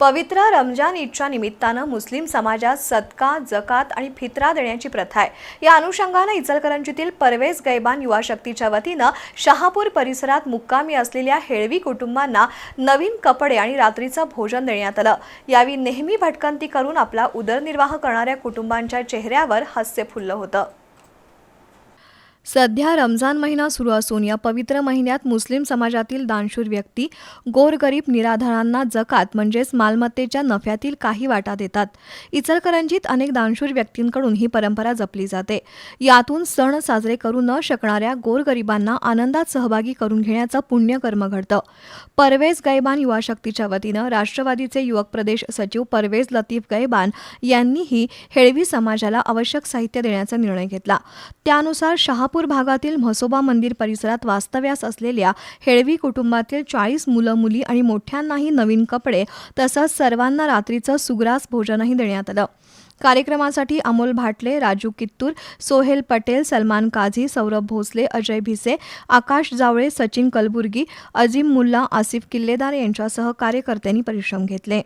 पवित्र रमजान ईदच्या निमित्तानं मुस्लिम समाजात सदका जकात आणि फित्रा देण्याची प्रथा आहे. या अनुषंगानं इचलकरंजीतील परवेज गैबान युवा शक्तीच्या वतीनं शहापूर परिसरात मुक्कामी असलेल्या हेळवी कुटुंबांना नवीन कपडे आणि रात्रीचं भोजन देण्यात आलं. यावेळी नेहमी भटकंती करून आपला उदरनिर्वाह करणाऱ्या कुटुंबांच्या चेहऱ्यावर हास्य फुललं होतं. सध्या रमजान महिना सुरू असून या पवित्र महिन्यात मुस्लिम समाजातील दानशूर व्यक्ती गोरगरीब निराधारांना जकात म्हणजेच मालमत्तेच्या नफ्यातील काही वाटा देतात. इचलकरंजीत अनेक दानशूर व्यक्तींकडून ही परंपरा जपली जाते. यातून सण साजरे करू न शकणाऱ्या गोरगरिबांना आनंदात सहभागी करून घेण्याचं पुण्यकर्म घडतं. परवेज गैबान युवा शक्तीच्या वतीनं राष्ट्रवादीचे युवक प्रदेश सचिव परवेज लतीफ गैबान यांनीही हेळवी समाजाला आवश्यक साहित्य देण्याचा निर्णय घेतला. त्यानुसार शहापूर भागातील म्हसोबा मंदिर परिसरात वास्तव्यास असलेल्या हेळवी कुटुंबातील चाळीस मुलं मुली आणि मोठ्यांनाही नवीन कपडे तसंच सर्वांना रात्रीचं सुग्रास भोजनही देण्यात आलं. कार्यक्रमासाठी अमोल भाटले राजू कित्तूर सोहेल पटेल सलमान काझी सौरभ भोसले अजय भिसे आकाश जावळे सचिन कलबुर्गी अजिम मुल्ला आसिफ किल्लेदार यांच्यासह कार्यकर्त्यांनी परिश्रम घेतले.